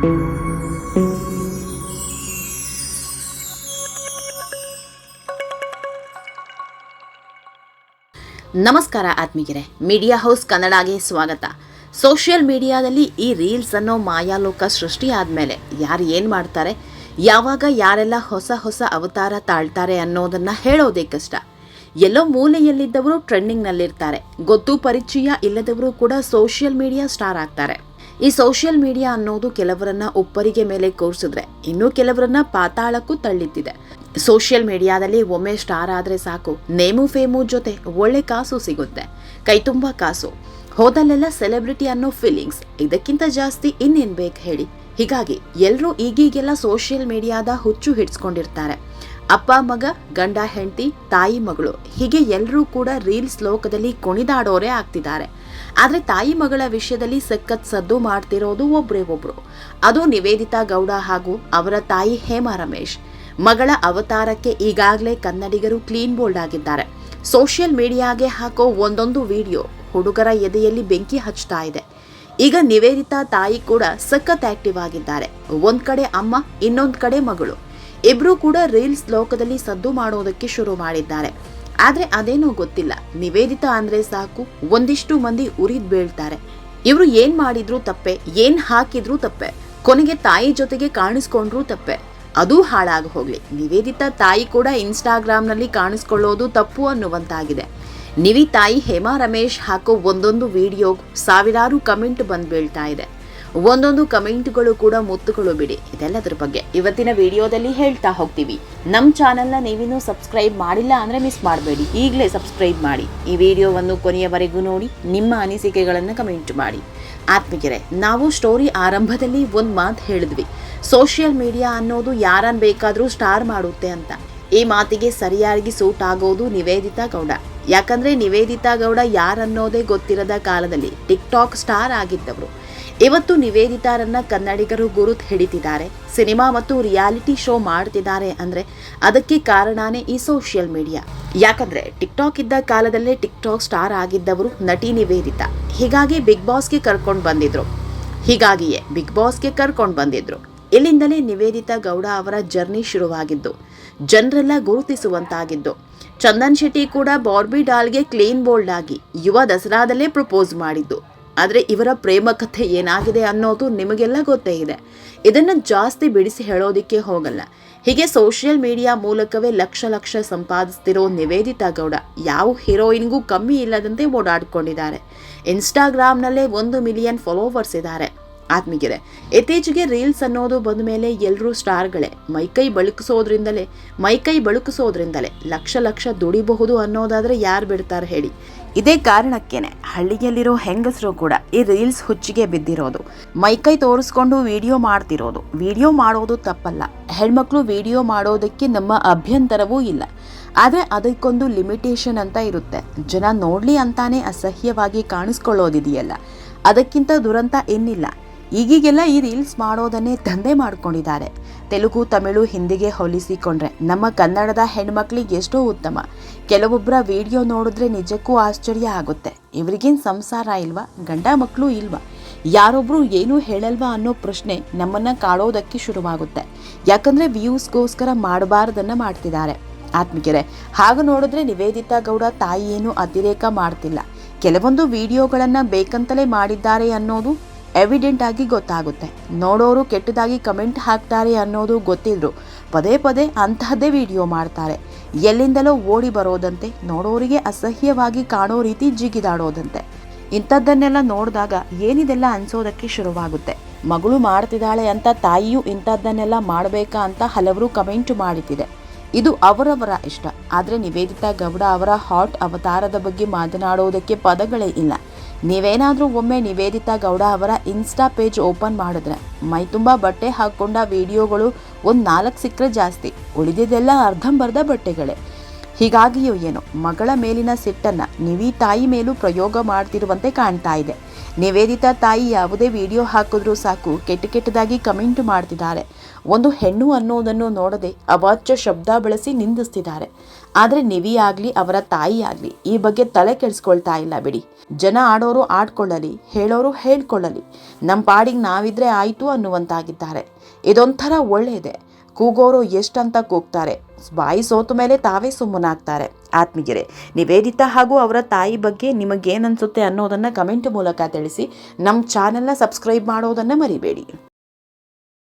ನಮಸ್ಕಾರ ಆತ್ಮೀಗೆರೆ media house ಕನ್ನಡಗೆ ಸ್ವಾಗತ. Social ಮೀಡಿಯಾದಲ್ಲಿ ಈ ರೀಲ್ಸ್ ಅನ್ನೋ ಮಾಯಾಲೋಕ ಸೃಷ್ಟಿ ಮೇಲೆ ಯಾರು ಏನು ಮಾಡ್ತಾರೆ, ಯಾವಾಗ ಯಾರೆಲ್ಲ ಹೊಸ ಹೊಸ ಅವತಾರ ತಾಳ್ತಾರೆ ಅನ್ನೋದನ್ನ ಹೇಳೋದೇ ಕಷ್ಟ. ಎಲ್ಲೋ ಮೂಲೆಯಲ್ಲಿದ್ದವರು ಟ್ರೆಂಡಿಂಗ್ನಲ್ಲಿರ್ತಾರೆ ಗೊತ್ತು ಪರಿಚಯ ಇಲ್ಲದವರು ಕೂಡ ಸೋಷಿಯಲ್ ಮೀಡಿಯಾ ಸ್ಟಾರ್ ಆಗ್ತಾರೆ. ಈ ಸೋಷಿಯಲ್ ಮೀಡಿಯಾ ಅನ್ನೋದು ಕೆಲವರನ್ನ ಒಬ್ಬರಿಗೆ ಮೇಲೆ ಕೋರ್ಸಿದ್ರೆ, ಇನ್ನು ಕೆಲವರನ್ನ ಪಾತಾಳಕ್ಕೂ ತಳ್ಳಿತ್ತಿದೆ. ಸೋಷಿಯಲ್ ಮೀಡಿಯಾದಲ್ಲಿ ಒಮ್ಮೆ ಸ್ಟಾರ್ ಆದ್ರೆ ಸಾಕು, ನೇಮು ಫೇಮು ಜೊತೆ ಒಳ್ಳೆ ಕಾಸು ಸಿಗುತ್ತೆ, ಕೈ ತುಂಬ ಕಾಸು. ಹೋದಲ್ಲೆಲ್ಲ ಸೆಲೆಬ್ರಿಟಿ ಅನ್ನೋ ಫೀಲಿಂಗ್ಸ್, ಇದಕ್ಕಿಂತ ಜಾಸ್ತಿ ಇನ್ನೇನ್ ಬೇಕು ಹೇಳಿ? ಹೀಗಾಗಿ ಎಲ್ಲರೂ ಈಗೀಗೆಲ್ಲ ಸೋಷಿಯಲ್ ಮೀಡಿಯಾದ ಹುಚ್ಚು ಹಿಡ್ಸ್ಕೊಂಡಿರ್ತಾರೆ. ಅಪ್ಪ, ಮಗ, ಗಂಡ, ಹೆಂಡತಿ, ತಾಯಿ, ಮಗಳು, ಹೀಗೆ ಎಲ್ಲರೂ ಕೂಡ ರೀಲ್ಸ್ ಲೋಕದಲ್ಲಿ ಕುಣಿದಾಡೋರೇ ಆಗ್ತಿದ್ದಾರೆ. ಆದ್ರೆ ತಾಯಿ ಮಗಳ ವಿಷಯದಲ್ಲಿ ಸಖತ್ ಸದ್ದು ಮಾಡ್ತಿರೋದು ಒಬ್ರೇ ಒಬ್ರು. ಅದು ನಿವೇದಿತಾ ಗೌಡ ಹಾಗೂ ಅವರ ತಾಯಿ ಹೇಮಾ ರಮೇಶ್. ಮಗಳ ಅವತಾರಕ್ಕೆ ಈಗಾಗಲೇ ಕನ್ನಡಿಗರು ಕ್ಲೀನ್ ಬೋಲ್ಡ್ ಆಗಿದ್ದಾರೆ. ಸೋಷಿಯಲ್ ಮೀಡಿಯಾಗೆ ಹಾಕೋ ಒಂದೊಂದು ವಿಡಿಯೋ ಹುಡುಗರ ಎದೆಯಲ್ಲಿ ಬೆಂಕಿ ಹಚ್ತಾ ಇದೆ. ಈಗ ನಿವೇದಿತಾ ತಾಯಿ ಕೂಡ ಸಖತ್ ಆಕ್ಟಿವ್ ಆಗಿದ್ದಾರೆ. ಒಂದ್ ಕಡೆ ಅಮ್ಮ, ಇನ್ನೊಂದು ಕಡೆ ಮಗಳು. ಇಬ್ರು ಕೂಡ ರೀಲ್ಸ್ ಲೋಕದಲ್ಲಿ ಸದ್ದು ಮಾಡೋದಕ್ಕೆ ಶುರು ಮಾಡಿದ್ದಾರೆ. ಆದ್ರೆ ಅದೇನೋ ಗೊತ್ತಿಲ್ಲ. ನಿವೇದಿತಾ ಅಂದ್ರೆ ಸಾಕು. ಒಂದಿಷ್ಟು ಮಂದಿ ಉರಿದ್ ಬೀಳ್ತಾರೆ. ಇವರು ಏನ್ ಮಾಡಿದ್ರು ತಪ್ಪೆ, ಏನ್ ಹಾಕಿದ್ರು ತಪ್ಪೆ, ಕೊನೆಗೆ ತಾಯಿ ಜೊತೆಗೆ ಕಾಣಿಸ್ಕೊಂಡ್ರು ತಪ್ಪೆ. ಅದು ಹಾಳಾಗಿ ಹೋಗ್ಲಿ ನಿವೇದಿತಾ ತಾಯಿ ಕೂಡ ಇನ್ಸ್ಟಾಗ್ರಾಮ್ನಲ್ಲಿ ಕಾಣಿಸ್ಕೊಳ್ಳೋದು ತಪ್ಪು ಅನ್ನುವಂತಾಗಿದೆ. ನಿವಿ ತಾಯಿ ಹೇಮಾ ರಮೇಶ್ ಹಾಕೋ ಒಂದೊಂದು ವಿಡಿಯೋ ಸಾವಿರಾರು ಕಮೆಂಟ್ ಬಂದ್ ಬೀಳ್ತಾ ಇದೆ. ಒಂದೊಂದು ಕಮೆಂಟ್ಗಳು ಕೂಡ ಮುತ್ತುಗಳು ಬಿಡಿ ಇದೆಲ್ಲದರ ಬಗ್ಗೆ ಇವತ್ತಿನ ವಿಡಿಯೋದಲ್ಲಿ ಹೇಳ್ತಾ ಹೋಗ್ತೀವಿ. ನಮ್ಮ ಚಾನೆಲ್ನ ನೀವಿನ್ನೂ ಸಬ್ಸ್ಕ್ರೈಬ್ ಮಾಡಿಲ್ಲ ಅಂದರೆ ಮಿಸ್ ಮಾಡಬೇಡಿ. ಈಗಲೇ ಸಬ್ಸ್ಕ್ರೈಬ್ ಮಾಡಿ. ಈ ವಿಡಿಯೋವನ್ನು ಕೊನೆಯವರೆಗೂ ನೋಡಿ, ನಿಮ್ಮ ಅನಿಸಿಕೆಗಳನ್ನು ಕಮೆಂಟ್ ಮಾಡಿ. ಆತ್ಮಿಕರೆ ನಾವು ಸ್ಟೋರಿ ಆರಂಭದಲ್ಲಿ ಒಂದು ಮಾತು ಹೇಳಿದ್ವಿ. ಸೋಷಿಯಲ್ ಮೀಡಿಯಾ ಅನ್ನೋದು ಯಾರನ್ನ ಬೇಕಾದರೂ ಸ್ಟಾರ್ ಮಾಡುತ್ತೆ ಅಂತ. ಈ ಮಾತಿಗೆ ಸರಿಯಾಗಿ ಸೂಟ್ ಆಗೋದು ನಿವೇದಿತಾ ಗೌಡ. ಯಾಕಂದ್ರೆ ನಿವೇದಿತಾ ಗೌಡ ಯಾರನ್ನೋದೇ ಗೊತ್ತಿರದ ಕಾಲದಲ್ಲಿ ಟಿಕ್ ಟಾಕ್ ಸ್ಟಾರ್ ಆಗಿದ್ದವರು. ಇವತ್ತು ನಿವೇದಿತಾರನ್ನ ಕನ್ನಡಿಗರು ಗುರುತ್ ಹಿಡಿತಿದ್ದಾರೆ. ಸಿನಿಮಾ ಮತ್ತು ರಿಯಾಲಿಟಿ ಶೋ ಮಾಡ್ತಿದ್ದಾರೆ ಅಂದ್ರೆ ಅದಕ್ಕೆ ಕಾರಣನೇ ಈ ಸೋಷಿಯಲ್ ಮೀಡಿಯಾ ಯಾಕಂದ್ರೆ ಟಿಕ್ಟಾಕ್ ಇದ್ದ ಕಾಲದಲ್ಲೇ ಟಿಕ್ ಟಾಕ್ ಸ್ಟಾರ್ ಆಗಿದ್ದವರು ನಟಿ ನಿವೇದಿತ. ಹೀಗಾಗಿ ಬಿಗ್ ಬಾಸ್ಗೆ ಕರ್ಕೊಂಡು ಬಂದಿದ್ರು. ಹೀಗಾಗಿಯೇ ಬಿಗ್ ಬಾಸ್ಗೆ ಕರ್ಕೊಂಡು ಬಂದಿದ್ರು. ಇಲ್ಲಿಂದಲೇ ನಿವೇದಿತಾ ಗೌಡ ಅವರ ಜರ್ನಿ ಶುರುವಾಗಿದ್ದು. ಜನರೆಲ್ಲ ಗುರುತಿಸುವಂತಾಗಿದ್ದು. ಚಂದನ್ ಶೆಟ್ಟಿ ಕೂಡ ಬಾರ್ಬಿ ಡಾಲ್ಗೆ ಕ್ಲೀನ್ ಬೋಲ್ಡ್ ಆಗಿ ಯುವ ದಸರಾದಲ್ಲೇ ಪ್ರಪೋಸ್ ಮಾಡಿದ್ದು. ಆದರೆ ಇವರ ಪ್ರೇಮ ಕಥೆ ಏನಾಗಿದೆ ಅನ್ನೋದು ನಿಮಗೆಲ್ಲ ಗೊತ್ತೇ ಇದೆ. ಇದನ್ನು ಜಾಸ್ತಿ ಬಿಡಿಸಿ ಹೇಳೋದಿಕ್ಕೆ ಹೋಗಲ್ಲ. ಹೀಗೆ ಸೋಷಿಯಲ್ ಮೀಡಿಯಾ ಮೂಲಕವೇ ಲಕ್ಷ ಲಕ್ಷ ಸಂಪಾದಿಸ್ತಿರೋ ನಿವೇದಿತಾ ಗೌಡ ಯಾವ ಹೀರೋಯಿನ್ಗೂ ಕಮ್ಮಿ ಇಲ್ಲದಂತೆ ಓಡಾಡ್ಕೊಂಡಿದ್ದಾರೆ. ಇನ್ಸ್ಟಾಗ್ರಾಮ್ನಲ್ಲೇ ಒಂದು ಮಿಲಿಯನ್ ಫಾಲೋವರ್ಸ್ ಇದ್ದಾರೆ. ಆತ್ಮೀಗೆರೆ ಇತ್ತೀಚೆಗೆ ರೀಲ್ಸ್ ಅನ್ನೋದು ಬಂದ ಮೇಲೆ ಎಲ್ಲರೂ ಸ್ಟಾರ್ಗಳೇ. ಮೈಕೈ ಬಳುಕಿಸೋದ್ರಿಂದಲೇ ಮೈಕೈ ಬಳುಕಿಸೋದ್ರಿಂದಲೇ ಲಕ್ಷ ಲಕ್ಷ ದುಡಿಬಹುದು ಅನ್ನೋದಾದರೆ ಯಾರು ಬಿಡ್ತಾರೆ ಹೇಳಿ. ಇದೇ ಕಾರಣಕ್ಕೇನೆ ಹಳ್ಳಿಯಲ್ಲಿರೋ ಹೆಂಗಸರು ಕೂಡ ಈ ರೀಲ್ಸ್ ಹುಚ್ಚಿಗೆ ಬಿದ್ದಿರೋದು. ಮೈಕೈ ತೋರಿಸ್ಕೊಂಡು ವಿಡಿಯೋ ಮಾಡ್ತಿರೋದು. ವಿಡಿಯೋ ಮಾಡೋದು ತಪ್ಪಲ್ಲ. ಹೆಣ್ಮಕ್ಳು ವಿಡಿಯೋ ಮಾಡೋದಕ್ಕೆ ನಮ್ಮ ಅಭ್ಯಂತರವೂ ಇಲ್ಲ. ಆದರೆ ಅದಕ್ಕೊಂದು ಲಿಮಿಟೇಷನ್ ಅಂತ ಇರುತ್ತೆ. ಜನ ನೋಡಲಿ ಅಂತಾನೆ ಅಸಹ್ಯವಾಗಿ ಕಾಣಿಸ್ಕೊಳ್ಳೋದಿದೆಯಲ್ಲ. ಅದಕ್ಕಿಂತ ದುರಂತ ಏನಿಲ್ಲ. ಈಗೀಗೆಲ್ಲ ಈ ರೀಲ್ಸ್ ಮಾಡೋದನ್ನೇ ದಂಧೆ ಮಾಡ್ಕೊಂಡಿದ್ದಾರೆ. ತೆಲುಗು, ತಮಿಳು, ಹಿಂದಿಗೆ ಹೋಲಿಸಿಕೊಂಡ್ರೆ ನಮ್ಮ ಕನ್ನಡದ ಹೆಣ್ಮಕ್ಳಿಗೆ ಎಷ್ಟೋ ಉತ್ತಮ. ಕೆಲವೊಬ್ಬರ ವಿಡಿಯೋ ನೋಡಿದ್ರೆ ನಿಜಕ್ಕೂ ಆಶ್ಚರ್ಯ ಆಗುತ್ತೆ. ಇವರಿಗೇನು ಸಂಸಾರ ಇಲ್ವಾ? ಗಂಡ ಮಕ್ಕಳು ಇಲ್ವಾ? ಯಾರೊಬ್ರು ಏನೂ ಹೇಳಲ್ವಾ ಅನ್ನೋ ಪ್ರಶ್ನೆ ನಮ್ಮನ್ನು ಕಾಡೋದಕ್ಕೆ ಶುರುವಾಗುತ್ತೆ. ಯಾಕಂದ್ರೆ ವ್ಯೂಸ್ಗೋಸ್ಕರ ಮಾಡಬಾರ್ದನ್ನು ಮಾಡ್ತಿದ್ದಾರೆ. ಆತ್ಮಿಕೆರೆ ಹಾಗೆ ನೋಡಿದ್ರೆ ನಿವೇದಿತಾ ಗೌಡ ತಾಯಿ ಅತಿರೇಕ ಮಾಡ್ತಿಲ್ಲ. ಕೆಲವೊಂದು ವಿಡಿಯೋಗಳನ್ನು ಬೇಕಂತಲೇ ಮಾಡಿದ್ದಾರೆ ಅನ್ನೋದು ಎವಿಡೆಂಟ್ ಆಗಿ ಗೊತ್ತಾಗುತ್ತೆ. ನೋಡೋರು ಕೆಟ್ಟದಾಗಿ ಕಮೆಂಟ್ ಹಾಕ್ತಾರೆ ಅನ್ನೋದು ಗೊತ್ತಿದ್ರು. ಪದೇ ಪದೇ ಅಂತಹದ್ದೇ ವಿಡಿಯೋ ಮಾಡ್ತಾರೆ. ಎಲ್ಲಿಂದಲೋ ಓಡಿ ಬರೋದಂತೆ, ನೋಡೋರಿಗೆ ಅಸಹ್ಯವಾಗಿ ಕಾಣೋ ರೀತಿ ಜಿಗಿದಾಡೋದಂತೆ. ಇಂಥದ್ದನ್ನೆಲ್ಲ ನೋಡಿದಾಗ ಏನಿದೆಲ್ಲ ಅನ್ಸೋದಕ್ಕೆ ಶುರುವಾಗುತ್ತೆ. ಮಗಳು ಮಾಡ್ತಿದ್ದಾಳೆ ಅಂತ ತಾಯಿಯು ಇಂಥದ್ದನ್ನೆಲ್ಲ ಮಾಡಬೇಕಾ ಅಂತ ಹಲವರು ಕಮೆಂಟ್ ಮಾಡಿತಿದೆ ಇದು ಅವರವರ ಇಷ್ಟ. ಆದರೆ ನಿವೇದಿತಾ ಗೌಡ ಅವರ ಹಾಟ್ ಅವತಾರದ ಬಗ್ಗೆ ಮಾತನಾಡೋದಕ್ಕೆ ಪದಗಳೇ ಇಲ್ಲ. ನೀವೇನಾದರೂ ಒಮ್ಮೆ ನಿವೇದಿತಾ ಗೌಡ ಅವರ ಇನ್ಸ್ಟಾ ಪೇಜ್ ಓಪನ್ ಮಾಡಿದ್ರೆ ಮೈ ತುಂಬ ಬಟ್ಟೆ ಹಾಕ್ಕೊಂಡ ವಿಡಿಯೋಗಳು ಒಂದು ನಾಲ್ಕು ಸಿಕ್ಕರೆ ಜಾಸ್ತಿ. ಉಳಿದಿದ್ದೆಲ್ಲ ಅರ್ಧಂಬರ್ಧ ಬಟ್ಟೆಗಳೇ. ಹೀಗಾಗಿಯೋ ಏನೋ? ಮಗಳ ಮೇಲಿನ ಸಿಟ್ಟನ್ನು ನಿವಿ ತಾಯಿ ಮೇಲೂ ಪ್ರಯೋಗ ಮಾಡ್ತಿರುವಂತೆ ಕಾಣ್ತಾ ಇದೆ. ನಿವೇದಿತಾ ತಾಯಿ ಯಾವುದೇ ವಿಡಿಯೋ ಹಾಕಿದ್ರೂ ಸಾಕು, ಕೆಟ್ಟ ಕೆಟ್ಟದಾಗಿ ಕಮೆಂಟ್ ಮಾಡ್ತಿದ್ದಾರೆ. ಒಂದು ಹೆಣ್ಣು ಅನ್ನೋದನ್ನು ನೋಡದೆ ಅವಾಚ್ಯ ಶಬ್ದ ಬಳಸಿ ನಿಂದಿಸ್ತಿದ್ದಾರೆ. ಆದರೆ ನಿವಿ ಆಗಲಿ, ಅವರ ತಾಯಿ ಆಗಲಿ, ಈ ಬಗ್ಗೆ ತಲೆ ಕೆಡಿಸ್ಕೊಳ್ತಾ ಇಲ್ಲ ಬಿಡಿ. ಜನ ಆಡೋರು ಆಡ್ಕೊಳ್ಳಲಿ, ಹೇಳೋರು ಹೇಳ್ಕೊಳ್ಳಲಿ. ನಮ್ಮ ಪಾಡಿಗೆ ನಾವಿದ್ರೆ ಆಯಿತು ಅನ್ನುವಂತಾಗಿದ್ದಾರೆ. ಇದೊಂಥರ ಒಳ್ಳೆಯದೆ ಕೂಗೋರು ಎಷ್ಟಂತ ಕೂಗ್ತಾರೆ. ಬಾಯಿ ಸೋತು ಮೇಲೆ ತಾವೇ ಸುಮ್ಮನಾಗ್ತಾರೆ. ಆತ್ಮೀಯರೇ, ನಿವೇದಿತಾ ಹಾಗೂ ಅವರ ತಾಯಿ ಬಗ್ಗೆ ನಿಮಗೇನನ್ಸುತ್ತೆ ಅನ್ನೋದನ್ನು ಕಮೆಂಟ್ ಮೂಲಕ ತಿಳಿಸಿ ನಮ್ಮ ಚಾನೆಲ್ನ ಸಬ್ಸ್ಕ್ರೈಬ್ ಮಾಡೋದನ್ನು ಮರಿಬೇಡಿ.